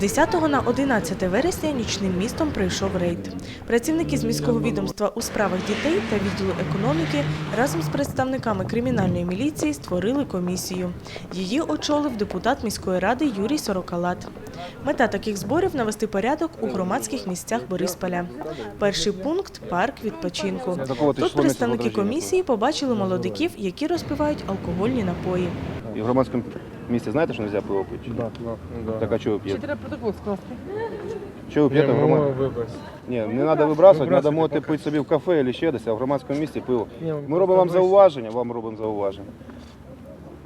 10 на 11 вересня нічним містом пройшов рейд. Працівники з міського відомства у справах дітей та відділу економіки разом з представниками кримінальної міліції створили комісію. Її очолив депутат міської ради Юрій Сорокалат. Мета таких зборів навести порядок у громадських місцях Борисполя. Перший пункт парк відпочинку. Тут представники комісії побачили молодиків, які розпивають алкогольні напої. В громадському місці знаєте, що не можна пиво пити? Да, да, да. Так а чого ви п'єте? треба протокол скласти. Чого ви п'єте в Ні, громадському? Ні, не треба вибрасувати, треба можете пити собі в кафе або ще десь, а в громадському місці пиво. Ні, Ми робимо вам просто зауваження, вам робимо зауваження.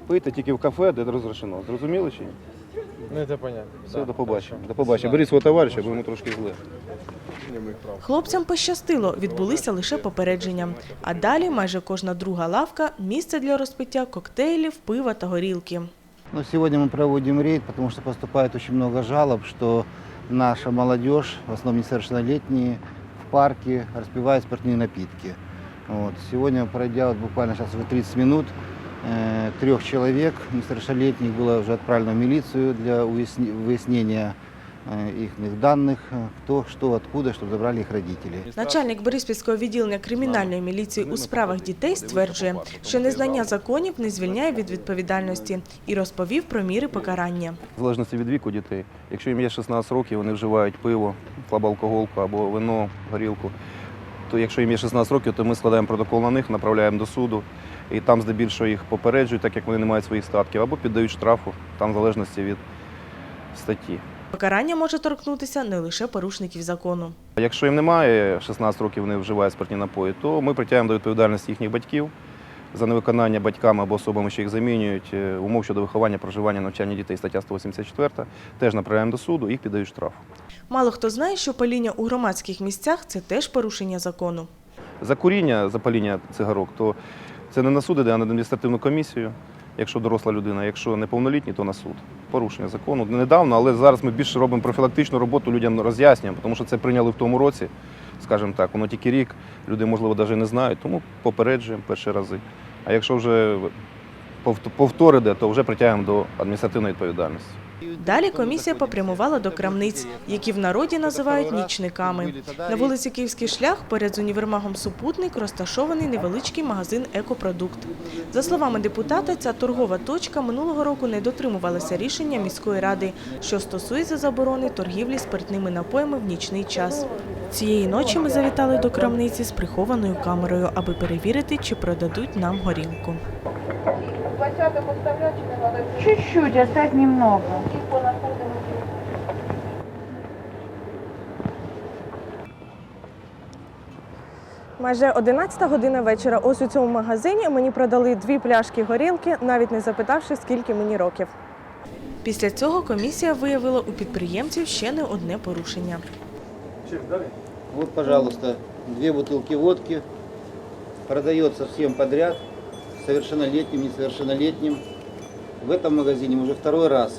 Пийте тільки в кафе, де розрешено. Зрозуміли чи ні? Ну, це понятно. Все, Да, до побачення. До побачення. Беріть свого товариша, бо йому трошки зле. Не моїх прав. Хлопцям пощастило, відбулися лише попередження. А далі майже кожна друга лавка місце для розпиття коктейлів, пива та горілки. Ну, сегодня мы проводим рейд, потому что поступает очень много жалоб, что наша молодежь, в основном несовершеннолетние, в парке распивает спиртные напитки. Вот. Сегодня, пройдя вот буквально сейчас уже 30 минут, э, трех человек несовершеннолетних было уже отправлено в милицию для уясни- выяснения э, их данных, э, кто, что, откуда, чтобы забрали их родители. Начальник Бориспільського відділення кримінальної міліції у справах дітей стверджує, що незнання законів не звільняє від відповідальності і розповів про міри покарання. В залежності від віку дітей. Якщо їм є 16 років, вони вживають пиво, слабоалкоголку або вино, горілку. То якщо їм є 16 років, то ми складаємо протокол на них, направляємо до суду. І там здебільшого їх попереджують, так як вони не мають своїх статків, або піддають штрафу, там в залежності від статті. Покарання може торкнутися не лише порушників закону. Якщо їм немає 16 років, вони вживають спиртні напої, то ми притягуємо до відповідальності їхніх батьків за невиконання батьками або особами, що їх замінюють, е, умов щодо виховання, проживання, навчання дітей, стаття 184, теж направляємо до суду, їх піддають штрафу. Мало хто знає, що паління у громадських місцях це теж порушення закону. За куріння, за паління цигарок, то це не на суд а на адміністративну комісію, якщо доросла людина, якщо неповнолітні, то на суд. Порушення закону. Недавно, але зараз ми більше робимо профілактичну роботу, людям роз'яснюємо, тому що це прийняли в тому році, скажімо так, воно тільки рік, люди, можливо, навіть не знають, тому попереджуємо перші рази. А якщо вже повт- повтор то вже притягуємо до адміністративної відповідальності. Далі комісія попрямувала до крамниць, які в народі називають нічниками. На вулиці Київський шлях поряд з універмагом Супутник розташований невеличкий магазин Екопродукт. За словами депутата, ця торгова точка минулого року не дотримувалася рішення міської ради, що стосується заборони торгівлі спиртними напоями в нічний час. Цієї ночі ми завітали до крамниці з прихованою камерою, аби перевірити, чи продадуть нам горілку. Чуть-чуть, оставь немного. Майже 11 година вечора. Ось у цьому магазині мені продали дві пляшки горілки, навіть не запитавши, скільки мені років. Після цього комісія виявила у підприємців ще не одне порушення. Вот, пожалуйста, две бутылки водки. Продается всем подряд, совершеннолетним, несовершеннолетним. В этом магазине мы уже второй раз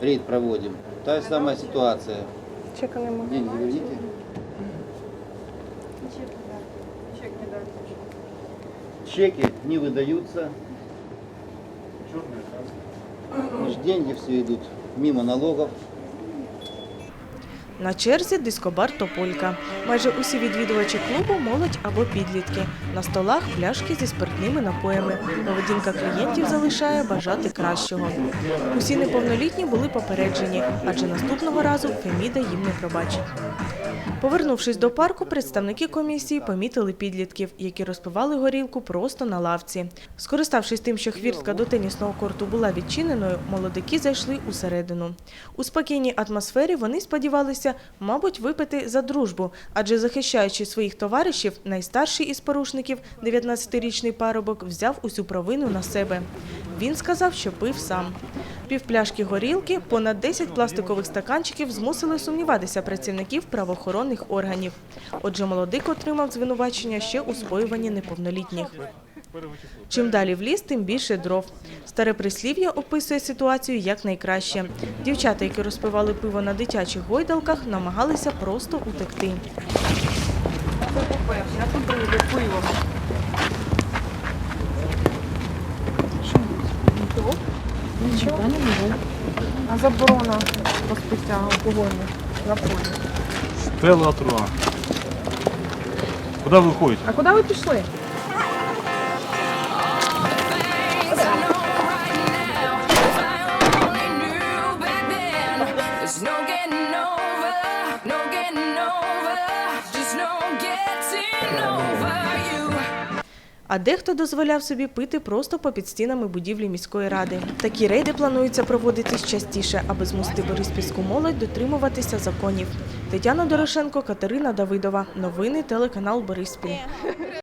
рейд проводим. Та же самая ситуация. Чека нема. Деньги верните. Чеки не выдаются. Лишь деньги все идут мимо налогов. На черзі дискобар Тополька. Майже усі відвідувачі клубу молодь або підлітки. На столах пляшки зі спиртними напоями. Поведінка клієнтів залишає бажати кращого. Усі неповнолітні були попереджені, адже наступного разу Феміда їм не пробачить. Повернувшись до парку, представники комісії помітили підлітків, які розпивали горілку просто на лавці. Скориставшись тим, що хвіртка до тенісного корту була відчиненою, молодики зайшли усередину. У спокійній атмосфері вони сподівалися, мабуть, випити за дружбу, адже захищаючи своїх товаришів, найстарший із порушників, 19-річний парубок, взяв усю провину на себе. Він сказав, що пив сам. Півпляшки горілки, понад 10 пластикових стаканчиків змусили сумніватися працівників правоохоронних органів. Отже, молодик отримав звинувачення ще у споюванні неповнолітніх. Чим далі в ліс, тим більше дров. Старе прислів'я описує ситуацію як найкраще. Дівчата, які розпивали пиво на дитячих гойдалках, намагалися просто утекти. А заборона розпиття алкогольних напоїв. Стелла Труа. Куда вы ходите? А куди ви пішли? А дехто дозволяв собі пити просто попід стінами будівлі міської ради. Такі рейди планується проводитись частіше, аби змусити бориспільську молодь дотримуватися законів. Тетяна Дорошенко, Катерина Давидова. Новини телеканал Бориспіль.